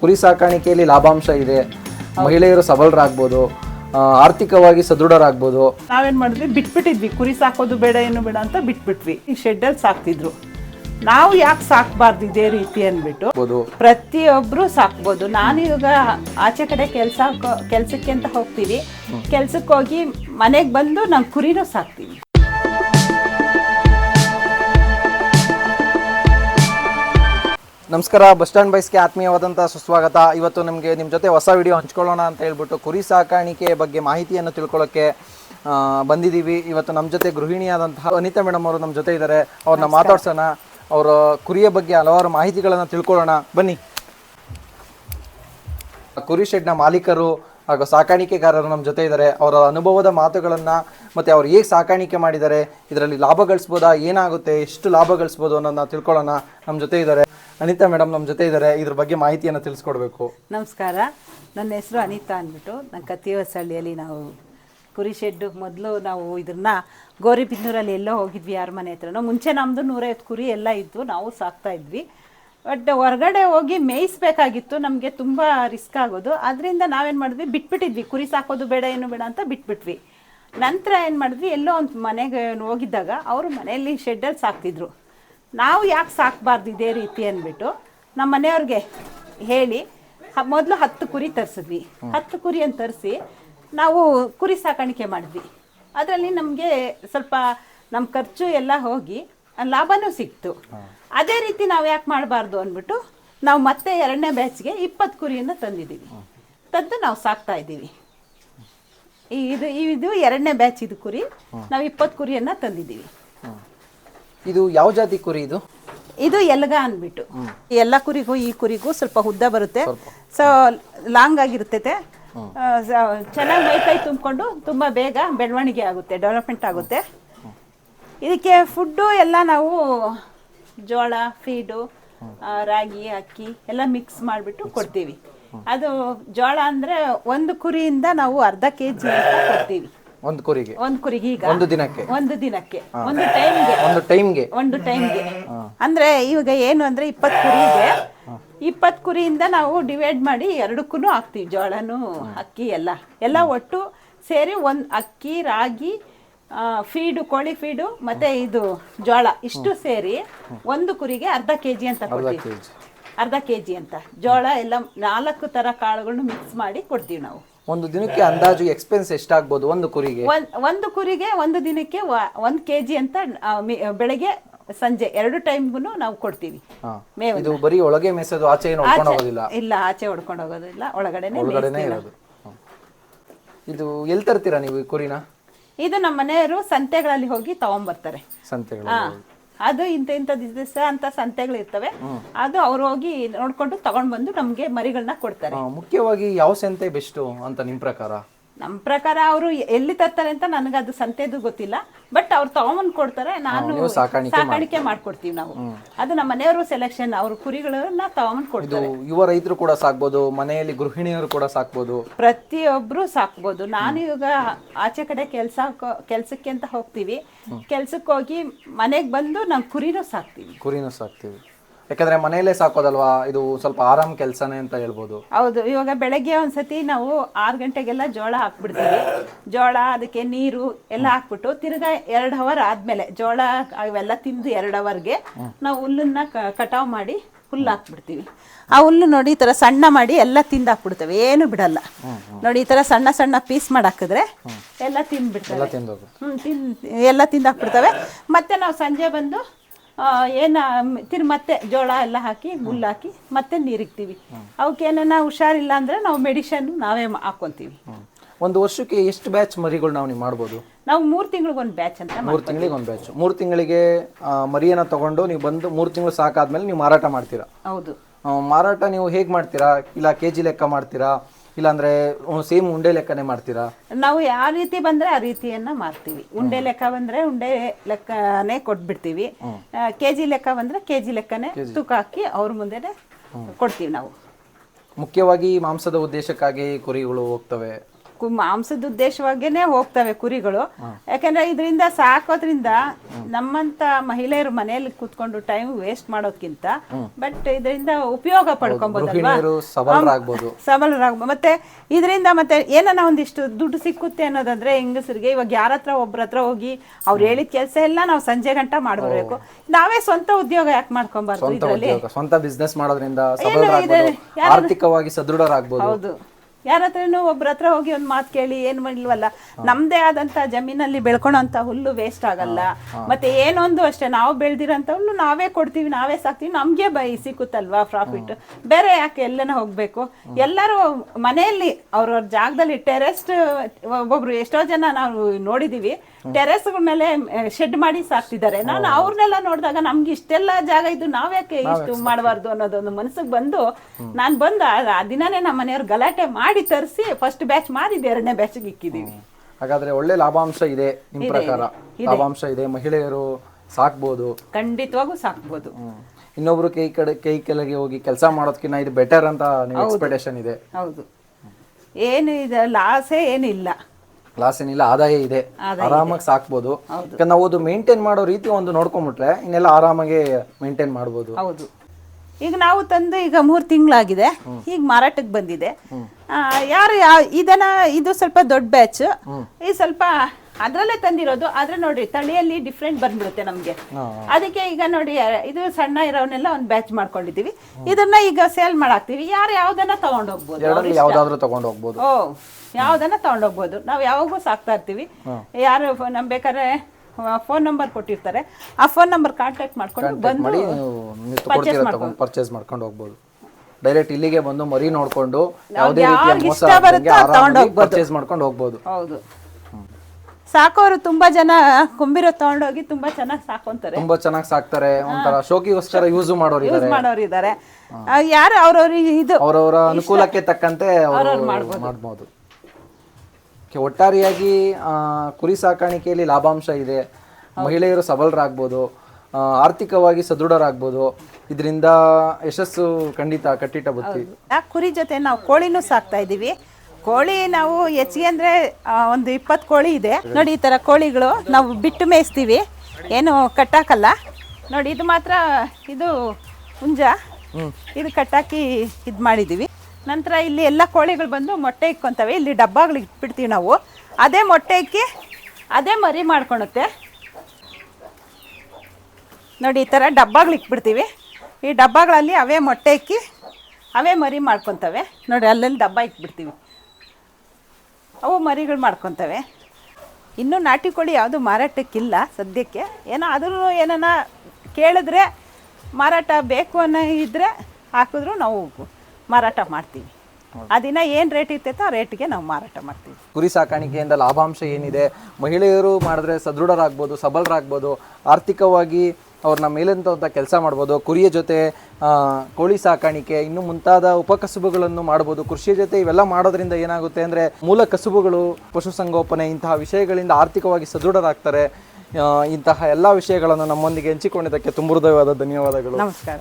ಕುರಿ ಸಾಕಾಣಿಕೆಯಲ್ಲಿ ಲಾಭಾಂಶ ಇದೆ. ಮಹಿಳೆಯರು ಸಬಲರಾಗ್ಬೋದು ಆರ್ಥಿಕವಾಗಿ ಸದೃಢರಾಗ್ಬೋದು. ನಾವೇನ್ ಮಾಡಿದ್ವಿ? ಬಿಟ್ಬಿಟ್ಟಿದ್ವಿ. ಕುರಿ ಸಾಕೋದು ಬೇಡ ಏನು ಬೇಡ ಅಂತ ಬಿಟ್ಬಿಟ್ವಿ. ಈ ಶೆಡ್ಡಲ್ಲಿ ಸಾಕ್ತಿದ್ರು. ನಾವು ಯಾಕೆ ಸಾಕಬಾರ್ದು ಇದೇ ರೀತಿ ಅಂದ್ಬಿಟ್ಟು? ಪ್ರತಿಯೊಬ್ಬರು ಪ್ರತಿಯೊಬ್ರು ಸಾಕ್ಬೋದು. ನಾನು ಇವಾಗ ಆಚೆ ಕಡೆ ಕೆಲಸ ಕೆಲಸಕ್ಕೆ ಅಂತ ಹೋಗ್ತೀವಿ ಕೆಲ್ಸಕ್ಕೆ ಹೋಗಿ ಮನೆಗೆ ಬಂದು ನಾನು ಕುರಿನೂ ಸಾಕ್ತೀವಿ ನಮಸ್ಕಾರ ಬಸ್ ಸ್ಟ್ಯಾಂಡ್ ಬೈಸ್ಗೆ ಆತ್ಮೀಯವಾದಂಥ ಸುಸ್ವಾಗತ. ಇವತ್ತು ನಿಮಗೆ ನಿಮ್ಮ ಜೊತೆ ಹೊಸ ವಿಡಿಯೋ ಹಂಚ್ಕೊಳ್ಳೋಣ ಅಂತ ಹೇಳ್ಬಿಟ್ಟು ಕುರಿ ಸಾಕಾಣಿಕೆ ಬಗ್ಗೆ ಮಾಹಿತಿಯನ್ನು ತಿಳ್ಕೊಳ್ಳೋಕ್ಕೆ ಬಂದಿದ್ದೀವಿ. ಇವತ್ತು ನಮ್ಮ ಜೊತೆ ಗೃಹಿಣಿಯಾದಂತಹ ಅನಿತಾ ಮೇಡಮ್ ಅವರು ನಮ್ಮ ಜೊತೆ ಇದ್ದಾರೆ. ಅವ್ರನ್ನ ಮಾತಾಡ್ಸೋಣ. ಅವರ ಕುರಿಯ ಬಗ್ಗೆ ಹಲವಾರು ಮಾಹಿತಿಗಳನ್ನು ತಿಳ್ಕೊಳ್ಳೋಣ. ಬನ್ನಿ. ಕುರಿ ಶೆಡ್ನ ಮಾಲೀಕರು ಹಾಗೂ ಸಾಕಾಣಿಕೆಗಾರರು ನಮ್ಮ ಜೊತೆ ಇದ್ದಾರೆ. ಅವರ ಅನುಭವದ ಮಾತುಗಳನ್ನು ಮತ್ತು ಅವ್ರು ಹೇಗೆ ಸಾಕಾಣಿಕೆ ಮಾಡಿದ್ದಾರೆ ಇದರಲ್ಲಿ ಲಾಭ ಗಳಿಸ್ಬೋದಾ ಏನಾಗುತ್ತೆ ಎಷ್ಟು ಲಾಭ ಗಳಿಸ್ಬೋದು ಅನ್ನೋದನ್ನ ತಿಳ್ಕೊಳ್ಳೋಣ. ನಮ್ಮ ಜೊತೆ ಇದ್ದಾರೆ. ಅನಿತಾ ಮೇಡಮ್ ನಮ್ಮ ಜೊತೆ ಇದ್ದಾರೆ. ಇದ್ರ ಬಗ್ಗೆ ಮಾಹಿತಿಯನ್ನು ತಿಳಿಸ್ಕೊಡ್ಬೇಕು. ನಮಸ್ಕಾರ. ನನ್ನ ಹೆಸರು ಅನಿತಾ ಅಂದ್ಬಿಟ್ಟು ನಾನು ಕತ್ತಿಯವಸಳ್ಳಿಯಲ್ಲಿ ನಾವು ಕುರಿ ಶೆಡ್ಡು ಮೊದಲು ನಾವು ಇದನ್ನ ಗೌರಿಬಿದ್ನೂರಲ್ಲಿ ಎಲ್ಲೋ ಹೋಗಿದ್ವಿ, ಯಾರ ಮನೆ ಹತ್ರನೋ. ಮುಂಚೆ ನಮ್ಮದು ನೂರೈವತ್ತು ಕುರಿ ಎಲ್ಲ ಇದ್ವು ನಾವು ಸಾಕ್ತಾ ಇದ್ವಿ. ಬಟ್ ಹೊರಗಡೆ ಹೋಗಿ ಮೇಯಿಸ್ಬೇಕಾಗಿತ್ತು, ನಮಗೆ ತುಂಬ ರಿಸ್ಕ್ ಆಗೋದು. ಅದರಿಂದ ನಾವೇನು ಮಾಡಿದ್ವಿ, ಬಿಟ್ಬಿಟ್ಟಿದ್ವಿ. ಕುರಿ ಸಾಕೋದು ಬೇಡ, ಏನು ಬೇಡ ಅಂತ ಬಿಟ್ಬಿಟ್ವಿ. ನಂತರ ಏನು ಮಾಡಿದ್ವಿ, ಎಲ್ಲೋ ಒಂದು ಮನೆಗೆ ಹೋಗಿದ್ದಾಗ, ಅವರು ಮನೆಯಲ್ಲಿ ಶೆಡ್ಡಲ್ಲಿ ಸಾಕ್ತಿದ್ರು. ನಾವು ಯಾಕೆ ಸಾಕಬಾರ್ದು ಇದೇ ರೀತಿ ಅಂದ್ಬಿಟ್ಟು ನಮ್ಮ ಮನೆಯವ್ರಿಗೆ ಹೇಳಿ ಮೊದಲು ಹತ್ತು ಕುರಿ ತರಿಸಿದ್ವಿ. ಹತ್ತು ಕುರಿಯನ್ನು ತರಿಸಿ ನಾವು ಕುರಿ ಸಾಕಾಣಿಕೆ ಮಾಡಿದ್ವಿ. ಅದರಲ್ಲಿ ನಮಗೆ ಸ್ವಲ್ಪ ನಮ್ಮ ಖರ್ಚು ಎಲ್ಲ ಹೋಗಿ ಲಾಭನೂ ಸಿಕ್ತು. ಅದೇ ರೀತಿ ನಾವು ಯಾಕೆ ಮಾಡಬಾರ್ದು ಅಂದ್ಬಿಟ್ಟು ನಾವು ಮತ್ತೆ ಎರಡನೇ ಬ್ಯಾಚ್ಗೆ ಇಪ್ಪತ್ತು ಕುರಿಯನ್ನು ತಂದಿದ್ದೀವಿ. ತಂದು ನಾವು ಸಾಕ್ತಾ ಇದ್ದೀವಿ. ಈ ಇದು ಇದು ಎರಡನೇ ಬ್ಯಾಚ್ ಇದು ಕುರಿ. ನಾವು ಇಪ್ಪತ್ತು ಕುರಿಯನ್ನು ತಂದಿದ್ದೀವಿ. ಇದು ಯಾವ ಜಾತಿ ಕುರಿ ಇದು? ಇದು ಎಲ್ಗ ಅಂದ್ಬಿಟ್ಟು. ಎಲ್ಲ ಕುರಿಗೂ ಈ ಕುರಿಗೂ ಸ್ವಲ್ಪ ಉದ್ದ ಬರುತ್ತೆ. ಸೊ ಲಾಂಗ್ ಆಗಿರ್ತೈತೆ. ಚೆನ್ನಾಗಿ ಮೈಕೈ ತುಂಬಿಕೊಂಡು ತುಂಬ ಬೇಗ ಬೆಳವಣಿಗೆ ಆಗುತ್ತೆ ಡೆವಲಪ್ಮೆಂಟ್ ಆಗುತ್ತೆ. ಇದಕ್ಕೆ ಫುಡ್ಡು ಎಲ್ಲ ನಾವು ಜೋಳ ಫೀಡು ರಾಗಿ ಅಕ್ಕಿ ಎಲ್ಲ ಮಿಕ್ಸ್ ಮಾಡಿಬಿಟ್ಟು ಕೊಡ್ತೀವಿ. ಅದು ಜೋಳ ಅಂದರೆ ಒಂದು ಕುರಿಯಿಂದ ನಾವು ಅರ್ಧ ಕೆ ಜಿ ಅಂತ ಕೊಡ್ತೀವಿ. ಒಂದು ಕುರಿಗೆ. ಒಂದು ಕುರಿಗೆ ಈಗ? ಒಂದು ದಿನಕ್ಕೆ. ಒಂದು ದಿನಕ್ಕೆ. ಒಂದು ಟೈಮ್ಗೆ? ಒಂದು ಟೈಮ್ಗೆ. ಒಂದು ಟೈಮ್ಗೆ. ಅಂದ್ರೆ ಇವಾಗ ಏನು ಅಂದ್ರೆ ಇಪ್ಪತ್ತು ಕುರಿಗೆ? ಇಪ್ಪತ್ತು ಕುರಿಯಿಂದ ನಾವು ಡಿವೈಡ್ ಮಾಡಿ ಎರಡಕ್ಕೂ ಹಾಕ್ತೀವಿ. ಜೋಳನು ಅಕ್ಕಿ ಎಲ್ಲ. ಎಲ್ಲ ಒಟ್ಟು ಸೇರಿ ಒಂದು ಅಕ್ಕಿ ರಾಗಿ ಫೀಡು ಕೋಳಿ ಫೀಡು ಮತ್ತೆ ಇದು ಜೋಳ ಇಷ್ಟು ಸೇರಿ ಒಂದು ಕುರಿಗೆ ಅರ್ಧ ಕೆ ಜಿ ಅಂತ ಕೊಡ್ತೀವಿ. ಅರ್ಧ ಕೆ ಜಿ ಅಂತ. ಜೋಳ ಎಲ್ಲ ನಾಲ್ಕು ತರ ಕಾಳುಗಳನ್ನು ಮಿಕ್ಸ್ ಮಾಡಿ ಕೊಡ್ತೀವಿ ನಾವು. ಒಂದು ದಿನಕ್ಕೆ ಅಂದಾಜು ಎಕ್ಸ್ಪೆನ್ಸ್ ಎಷ್ಟಾಗ್ಬೋದು ಒಂದು ಕುರಿಗೆ? ಒಂದ್ ಒಂದು ಕುರಿಗೆ ಒಂದು ದಿನಕ್ಕೆ ವ- ಒಂದ್ ಕೆ ಜಿ ಅಂತ ಆ, ಮಿ- ಬೆಳಗ್ಗೆ ಸಂಜೆ ಎರಡು ಟೈಮ್ಗೂ ನಾವು ಕೊಡ್ತೀವಿ. ಹಾ. ಮೇವು ಇದು ಬರೀ ಒಳಗೆ ಮೇಸೋದು ಆಚೆ ಏನು ಹೊಡ್ಕೊಂಡು ಹೋಗೋದಿಲ್ಲ ಇಲ್ಲ ಆಚೆ ಹೊಡ್ಕೊಂಡು ಹೋಗೋದಿಲ್ಲ ಒಳಗಡೆನೆ ಒಳಗಡೆನೆ ಮೇಯ್ಸ್ತೀವಿ ಇರೋದು. ಹ್ಮ್. ಇದು ಎಲ್ಲಿ ತರ್ತೀರಾ ನೀವು ಈ ಕುರಿನ? ಇದು ನಮ್ಮ ಮನೆಯವರು ಸಂತೆಗಳಲ್ಲಿ ಹೋಗಿ ತಗೊಂಬರ್ತಾರೆ. ಸಂತೆಗಳು ಅದು ಇಂಥ ಇಂಥ ದಿವಸ ಅಂತ ಸಂತೆಗಳು ಇರ್ತವೆ. ಅದು ಅವ್ರು ಹೋಗಿ ನೋಡ್ಕೊಂಡು ತಗೊಂಡ್ ಬಂದು ನಮ್ಗೆ ಮರಿಗಳನ್ನ ಕೊಡ್ತಾರೆ. ಆ, ಮುಖ್ಯವಾಗಿ ಯಾವ ಸಂತೆ ಬೆಸ್ಟು ಅಂತ ನಿಮ್ಮ ಪ್ರಕಾರ? ನಮ್ಮ ಪ್ರಕಾರ ಅವರು ಎಲ್ಲಿ ತರ್ತಾರೆ ಅಂತ ನನಗೆ ಅದು ಸಂತೆದು ಗೊತ್ತಿಲ್ಲ ಬಟ್ ಅವ್ರು ತಗೊಂಬಂದು ಕೊಡ್ತಾರೆ ನಾನು ಸಾಕಾಣಿಕೆ ಮಾಡ್ಕೊಡ್ತೀವಿ ನಾವು. ಅದು ನಮ್ಮ ಮನೆಯವರು ಸೆಲೆಕ್ಷನ್ ಅವ್ರ ಕುರಿಗಳನ್ನ ತಗೊಂಡ್ ಕೊಡ್ತಾರೆ. ಯುವ ರೈತರು ಕೂಡ ಸಾಕ್ಬೋದು ಮನೆಯಲ್ಲಿ ಗೃಹಿಣಿಯರು ಕೂಡ ಸಾಕ್ಬೋದು. ಪ್ರತಿಯೊಬ್ರು ಸಾಕ್ಬೋದು. ನಾನು ಇವಾಗ ಆಚೆ ಕಡೆ ಕೆಲಸ ಕೆಲ್ಸಕ್ಕೆ ಅಂತ ಹೋಗ್ತೀವಿ. ಕೆಲ್ಸಕ್ಕೆ ಹೋಗಿ ಮನೆಗೆ ಬಂದು ನಾವು ಕುರಿನೂ ಸಾಕ್ತೀವಿ. ಕುರಿನೂ ಸಾಕ್ತೀವಿ. ಯಾಕಂದ್ರೆ ಮನೆಯಲ್ಲೇ ಸಾಕೋದಲ್ವಾ? ಇದು ಸ್ವಲ್ಪ ಆರಾಮ್ ಕೆಲ್ಸನೇ ಅಂತ ಹೇಳ್ಬೋದು. ಹೌದು ಇವಾಗ ಬೆಳಗ್ಗೆ ಒಂದ್ಸತಿ ನಾವು ಆರು ಗಂಟೆಗೆಲ್ಲ ಜೋಳ ಹಾಕ್ಬಿಡ್ತೀವಿ. ಜೋಳ ಅದಕ್ಕೆ ನೀರು ಎಲ್ಲ ಹಾಕ್ಬಿಟ್ಟು ತಿರ್ಗಾ ಎರಡು ಅವರ್ ಆದ್ಮೇಲೆ ಜೋಳ ಇವೆಲ್ಲ ತಿಂದು ಎರಡು ಅವರ್ಗೆ ನಾವು ಹುಲ್ಲನ್ನ ಕಟಾವ್ ಮಾಡಿ ಹುಲ್ಲು ಹಾಕ್ಬಿಡ್ತೀವಿ. ಆ ಹುಲ್ಲು ನೋಡಿ ಈ ತರ ಸಣ್ಣ ಮಾಡಿ ಎಲ್ಲ ತಿಂದು ಹಾಕ್ಬಿಡ್ತೇವೆ. ಏನು ಬಿಡಲ್ಲ. ನೋಡಿ ಈ ತರ ಸಣ್ಣ ಸಣ್ಣ ಪೀಸ್ ಮಾಡಿ ಹಾಕಿದ್ರೆ ಎಲ್ಲ ತಿಂದ್ಬಿಡ್ತವೆ. ಹ್ಮ್, ತಿನ್ ಎಲ್ಲ ತಿಂದು ಹಾಕ್ಬಿಡ್ತವೆ. ಮತ್ತೆ ನಾವು ಸಂಜೆ ಬಂದು ಏನ ತಿರು ಮತ್ತೆ ಜೋಳ ಎಲ್ಲ ಹಾಕಿ ಹುಲ್ಲು ಹಾಕಿ ಮತ್ತೆ ನೀರಿಕ್ತೀವಿ. ಅವಕ್ಕೇನ ಹುಷಾರಿಲ್ಲ ಅಂದ್ರೆ ನಾವು ಮೆಡಿಷನ್ ನಾವೇ ಹಾಕೊಂತೀವಿ. ಹಾಕ್ಕೊಂತೀವಿ ಒಂದು ವರ್ಷಕ್ಕೆ ಎಷ್ಟು ಬ್ಯಾಚ್ ಮರಿಗಳು ನಾವು ನೀವು ಮಾಡ್ಬೋದು? ನಾವು ಮೂರು ತಿಂಗಳಿಗೊಂದು ಬ್ಯಾಚ್ ಅಂತ ಮೂರು ತಿಂಗಳಿಗೆ ಒಂದು ಬ್ಯಾಚ್. ಮೂರು ತಿಂಗಳಿಗೆ ಮರಿಯನ್ನ ತಗೊಂಡು ನೀವು ಬಂದು ಮೂರು ತಿಂಗಳು ಸಾಕಾದ್ಮೇಲೆ ನೀವು ಮಾರಾಟ ಮಾಡ್ತೀರಾ? ಹೌದು. ಮಾರಾಟ ನೀವು ಹೇಗೆ ಮಾಡ್ತೀರಾ? ಇಲ್ಲ ಕೆ ಜಿ ಲೆಕ್ಕ ಮಾಡ್ತೀರಾ? ಇಲ್ಲಾಂದ್ರೆ ಸೇಮ್ ಉಂಡೆ ಲೆಕ್ಕನೆ ಮಾಡ್ತೀರಾ? ನಾವು ಯಾವ ರೀತಿ ಬಂದ್ರೆ ಆ ರೀತಿಯನ್ನ ಮಾರ್ತೀವಿ ಉಂಡೆ ಲೆಕ್ಕ ಬಂದ್ರೆ ಉಂಡೆ ಲೆಕ್ಕನೇ ಕೊಟ್ಬಿಡ್ತೀವಿ. ಕೆ ಜಿ ಲೆಕ್ಕ ಬಂದ್ರೆ ಕೆ ಜಿ ಲೆಕ್ಕನೇ ತೂಕ ಹಾಕಿ ಅವ್ರ ಮುಂದೆನೆ ಕೊಡ್ತೀವಿ ನಾವು. ಮುಖ್ಯವಾಗಿ ಮಾಂಸದ ಉದ್ದೇಶಕ್ಕಾಗಿ ಕುರಿಗಳು ಹೋಗ್ತವೆ. ಕು- ಮಾಂಸದ ಉದ್ದೇಶವಾಗೇನೆ ಹೋಗ್ತವೆ ಕುರಿಗಳು. ಯಾಕಂದ್ರೆ ಇದರಿಂದ ಸಾಕೋದ್ರಿಂದ ನಮ್ಮಂತ ಮಹಿಳೆಯರು ಮನೆಯಲ್ಲಿ ಕೂತ್ಕೊಂಡು ಟೈಮ್ ವೇಸ್ಟ್ ಮಾಡೋದ್ಕಿಂತ ಬಟ್ ಇದರಿಂದ ಉಪಯೋಗ ಪಡ್ಕೊಬಹುದಲ್ವಾ ಸಬಲರಾಗಬಹುದು ಮತ್ತೆ ಇದರಿಂದ ಮತ್ತೆ ಏನನ್ನ ಒಂದಿಷ್ಟು ದುಡ್ಡು ಸಿಕ್ಕುತ್ತೆ ಅನ್ನೋದಂದ್ರೆ ಹೆಂಗಸರಿಗೆ ಇವಾಗ ಯಾರ ಹತ್ರ ಒಬ್ರ ಹತ್ರ ಹೋಗಿ ಅವ್ರು ಹೇಳಿದ ಕೆಲಸ ಎಲ್ಲ ನಾವು ಸಂಜೆ ಗಂಟ ಮಾಡ್ಬರ್ಬೇಕು ನಾವೇ ಸ್ವಂತ ಉದ್ಯೋಗ ಯಾಕೆ ಮಾಡ್ಕೊಂಬಾರ್ದು ಸ್ವಂತ ಬಿಸ್ನೆಸ್ ಮಾಡೋದ್ರಿಂದ ಆರ್ಥಿಕವಾಗಿ ಸದೃಢರಾಗ್ಬೋದು. ಹೌದು. ಯಾರ ಹತ್ರನೂ ಒಬ್ರ ಹತ್ರ ಹೋಗಿ ಒಂದು ಮಾತು ಕೇಳಿ ಏನು ಮಾಡಿಲ್ವಲ್ಲ ನಮ್ದೇ ಆದಂತ ಜಮೀನಲ್ಲಿ ಬೆಳ್ಕೊಳೋಂಥ ಹುಲ್ಲು ವೇಸ್ಟ್ ಆಗಲ್ಲ. ಮತ್ತೆ ಏನೊಂದು ಅಷ್ಟೇ ನಾವು ಬೆಳ್ದಿರೋಂಥ ಹುಲ್ಲು ನಾವೇ ಕೊಡ್ತೀವಿ ನಾವೇ ಸಾಕ್ತೀವಿ ನಮ್ಗೆ ಬೈ ಸಿಕ್ಕುತ್ತಲ್ವಾ ಪ್ರಾಫಿಟ್ ಬೇರೆ ಯಾಕೆ ಎಲ್ಲನ ಹೋಗ್ಬೇಕು? ಎಲ್ಲರೂ ಮನೆಯಲ್ಲಿ ಅವ್ರವ್ರ ಜಾಗದಲ್ಲಿ ಟೆರೆಸ್ ಒಬ್ಬೊಬ್ರು ಎಷ್ಟೋ ಜನ ನಾವು ನೋಡಿದೀವಿ. ಟೆರೆಸ್ ಮೇಲೆ ಶೆಡ್ ಮಾಡಿ ಸಾಕ್ತಿದ್ದಾರೆ. ನಾನು ಅವ್ರನ್ನೆಲ್ಲ ನೋಡಿದಾಗ ನಮ್ಗೆ ಇಷ್ಟೆಲ್ಲ ಜಾಗ ಇದ್ದು ನಾವ್ಯಾಕೆ ಇಷ್ಟು ಮಾಡಬಾರ್ದು ಅನ್ನೋದೊಂದು ಮನಸ್ಸಿಗೆ ಬಂದು ನಾನು ಬಂದು ಆ ದಿನನೇ ನಮ್ಮ ಮನೆಯವ್ರು ಗಲಾಟೆ ಮಾಡಿ ತರಿಸಿ ಫಸ್ಟ್ ಬ್ಯಾಚ್ ಮಾಡಿದ್ದು ಎರಡನೇ ಬ್ಯಾಚ್ಗೆ ಇಕ್ಕಿದೀವಿ ಹಾಗಾದ್ರೆ ಒಳ್ಳೆ ಲಾಭಾಂಶ ಇದೆ ನಿಮ್ ಪ್ರಕಾರ? ಲಾಭಾಂಶ ಇದೆ ಮಹಿಳೆಯರು ಸಾಕ್ಬೋದು? ಖಂಡಿತವಾಗೂ ಸಾಕ್ಬೋದು. ಇನ್ನೊಬ್ರು ಕೈ ಕಡೆ ಕೈ ಕೆಳಗೆ ಹೋಗಿ ಕೆಲಸ ಮಾಡೋದಕ್ಕಿಂತ ಇದು ಬೆಟರ್ ಅಂತ ನೀವು ಎಕ್ಸ್ಪೆಕ್ಟೇಷನ್ ಇದೆ. ಹೌದು. ಏನು ಇದೆ ಲಾಸೇ ಏನಿಲ್ಲ. ಲಾಸ್ ಏನಿಲ್ಲ ಆದಾಯ ಇದೆ. ಆರಾಮಾಗಿ ಸಾಕ್ಬೋದು. ನಾವು ಅದು ಮೇಂಟೈನ್ ಮಾಡೋ ರೀತಿ ಒಂದು ನೋಡ್ಕೊಂಡ್ಬಿಟ್ರೆ ಇನ್ನೆಲ್ಲ ಆರಾಮಾಗಿ ಮೇಂಟೈನ್ ಮಾಡ್ಬೋದು. ಹೌದು. ಈಗ ನಾವು ತಂದು ಈಗ ಮೂರು ತಿಂಗಳಾಗಿದೆ. ಈಗ ಮಾರಾಟಕ್ಕೆ ಬಂದಿದೆ. ಯಾರು ಯಾವ ಇದನ್ನ ಇದು ಸ್ವಲ್ಪ ದೊಡ್ಡ ಬ್ಯಾಚ್. ಈ ಸ್ವಲ್ಪ ಅದರಲ್ಲೇ ತಂದಿರೋದು ಆದ್ರೆ ನೋಡಿ ತಳಿಯಲ್ಲಿ ಡಿಫ್ರೆಂಟ್ ಬಂದ್ಬಿಡುತ್ತೆ ನಮಗೆ. ಅದಕ್ಕೆ ಈಗ ನೋಡಿ ಇದು ಸಣ್ಣ ಇರೋವನ್ನೆಲ್ಲ ಒಂದು ಬ್ಯಾಚ್ ಮಾಡ್ಕೊಂಡಿದೀವಿ ಇದನ್ನ ಈಗ ಸೇಲ್ ಮಾಡಾಕ್ತಿವಿ. ಯಾರು ಯಾವ್ದನ್ನ ತಗೊಂಡ್ ಹೋಗ್ಬೋದು ಎರಡರಲ್ಲಿ ಯಾವ್ದಾದ್ರು ತಗೊಂಡ್ ಹೋಗ್ಬೋದು ಓ ಯಾವ್ದನ್ನ ತಗೊಂಡೋಗ್ಬೋದು. ನಾವು ಯಾವಾಗೂ ಸಾಕ್ತಾ ಇರ್ತೀವಿ. ಯಾರು ನಮ್ ಬೇಕಾದ್ರೆ ಫೋನ್ ನಂಬರ್ ಕೊಟ್ಟಿರ್ತಾರೆ. ಆ ಫೋನ್ ನಂಬರ್ ಕಾಂಟ್ಯಾಕ್ಟ್ ಮಾಡ್ಕೊಂಡು ಬಂದು ಮಾಡಿ ನೀವು ನೀವು ಕೊಡ್ತೀರ ಪರ್ಚೇಸ್ ಮಾಡ್ಕೊಂಡು ಹೋಗ್ಬೋದು. ಡೈರೆಕ್ಟ್ ಇಲ್ಲಿಗೆ ಬಂದು ಮರಿ ನೋಡ್ಕೊಂಡು ಯಾವುದೇ ರೀತಿಯ ಮೋಸ ಪರ್ಚೇಸ್ ಮಾಡ್ಕೊಂಡು ಹೋಗ್ಬೋದು. ಹೌದು. ಸಾಕೋರು ತುಂಬಾ ಜನ ಕೊಂಬಿರೋ ತಗೊಂಡೋಗಿ ತುಂಬಾ ಚೆನ್ನಾಗಿ ಸಾಕೊಂತಾರೆ. ತುಂಬಾ ಚೆನ್ನಾಗಿ ಸಾಕ್ತಾರೆ. ಒಂಥರ ಶೋಕಿಗೋಸ್ಕರ ಯೂಸ್ ಮಾಡೋರು ಯೂಸ್ ಇದ್ದಾರೆ ಮಾಡೋರು ಇದ್ದಾರೆ ಯಾರು ಅವ್ರವ್ರಿಗೆ ಇದು ಅವರವರ ಅನುಕೂಲಕ್ಕೆ ತಕ್ಕಂತೆ ಅವರು ಮಾಡ್ಬೋದು. Okay, ಒಟ್ಟಾರೆಯಾಗಿ ಕುರಿ ಸಾಕಾಣಿಕೆಯಲ್ಲಿ ಲಾಭಾಂಶ ಇದೆ. ಮಹಿಳೆಯರು ಸಬಲರಾಗ್ಬೋದು ಆರ್ಥಿಕವಾಗಿ ಸದೃಢರಾಗ್ಬೋದು. ಇದರಿಂದ ಯಶಸ್ಸು ಖಂಡಿತ ಕಟ್ಟಿಟ್ಟ ಬುತ್ತಿ ಆ ಕುರಿ ಜೊತೆ ನಾವು ಕೋಳಿನೂ ಸಾಕ್ತಾ ಇದ್ದೀವಿ. ಕೋಳಿ ನಾವು ಹೆಚ್ಚಿಗೆ ಅಂದರೆ ಒಂದು ಇಪ್ಪತ್ತು ಕೋಳಿ ಇದೆ. ನೋಡಿ ಈ ಥರ ಕೋಳಿಗಳು ನಾವು ಬಿಟ್ಟು ಮೇಯಿಸ್ತೀವಿ. ಏನು ಕಟ್ಟಾಕಲ್ಲ. ನೋಡಿ ಇದು ಮಾತ್ರ ಇದು ಹುಂಜ. ಇದು ಕಟ್ಟಾಕಿ ಇದು ಮಾಡಿದ್ದೀವಿ. ನಂತರ ಇಲ್ಲಿ ಎಲ್ಲ ಕೋಳಿಗಳು ಬಂದು ಮೊಟ್ಟೆ ಇಕ್ಕೊಂತವೆ ಇಲ್ಲಿ ಡಬ್ಬಾಗಳು ಇಟ್ಬಿಡ್ತೀವಿ ನಾವು. ಅದೇ ಮೊಟ್ಟೆ ಇಕ್ಕಿ ಅದೇ ಮರಿ ಮಾಡ್ಕೊಳುತ್ತೆ ನೋಡಿ, ಈ ಥರ ಡಬ್ಬಾಗಳು ಇಕ್ಬಿಡ್ತೀವಿ ಈ ಡಬ್ಬಗಳಲ್ಲಿ ಅವೇ ಮೊಟ್ಟೆ ಇಕ್ಕಿ ಅವೇ ಮರಿ ಮಾಡ್ಕೊತವೆ. ನೋಡಿ, ಅಲ್ಲಲ್ಲಿ ಡಬ್ಬ ಇಕ್ಬಿಡ್ತೀವಿ ಅವು ಮರಿಗಳು ಮಾಡ್ಕೊತವೆ. ಇನ್ನೂ ನಾಟಿ ಕೋಳಿ ಯಾವುದು ಮಾರಾಟಕ್ಕಿಲ್ಲ ಸದ್ಯಕ್ಕೆ. ಏನೋ ಆದರೂ ಏನನ ಕೇಳಿದ್ರೆ ಮಾರಾಟ ಬೇಕು ಅನ್ನೋ ಇದ್ದರೆ ಹಾಕಿದ್ರು ನಾವು ಮಾರಾಟ ಮಾಡ್ತೀವಿ. ಆ ದಿನ ಏನು ರೇಟ್ ಇರ್ತೈತೋ ಆ ರೇಟ್ಗೆ ನಾವು ಮಾರಾಟ ಮಾಡ್ತೀವಿ. ಕುರಿ ಸಾಕಾಣಿಕೆಯಿಂದ ಲಾಭಾಂಶ ಏನಿದೆ? ಮಹಿಳೆಯರು ಮಾಡಿದ್ರೆ ಸದೃಢರಾಗ್ಬೋದು ಸಬಲರಾಗ್ಬೋದು ಆರ್ಥಿಕವಾಗಿ ಅವ್ರನ್ನ ಮೇಲಂತ ಕೆಲಸ ಮಾಡ್ಬೋದು ಕುರಿಯ ಜೊತೆ ಕೋಳಿ ಸಾಕಾಣಿಕೆ ಇನ್ನು ಮುಂತಾದ ಉಪಕಸುಬುಗಳನ್ನು ಮಾಡ್ಬೋದು ಕೃಷಿಯ ಜೊತೆ ಇವೆಲ್ಲ ಮಾಡೋದ್ರಿಂದ ಏನಾಗುತ್ತೆ ಅಂದರೆ ಮೂಲ ಕಸುಬುಗಳು ಪಶುಸಂಗೋಪನೆ ಇಂತಹ ವಿಷಯಗಳಿಂದ ಆರ್ಥಿಕವಾಗಿ ಸದೃಢರಾಗ್ತಾರೆ. ಇಂತಹ ಎಲ್ಲ ವಿಷಯಗಳನ್ನು ನಮ್ಮೊಂದಿಗೆ ಹಂಚಿಕೊಂಡಿದ್ದಕ್ಕೆ ತುಂಬ ಹೃದಯವಾದ ಧನ್ಯವಾದಗಳು. ನಮಸ್ಕಾರ.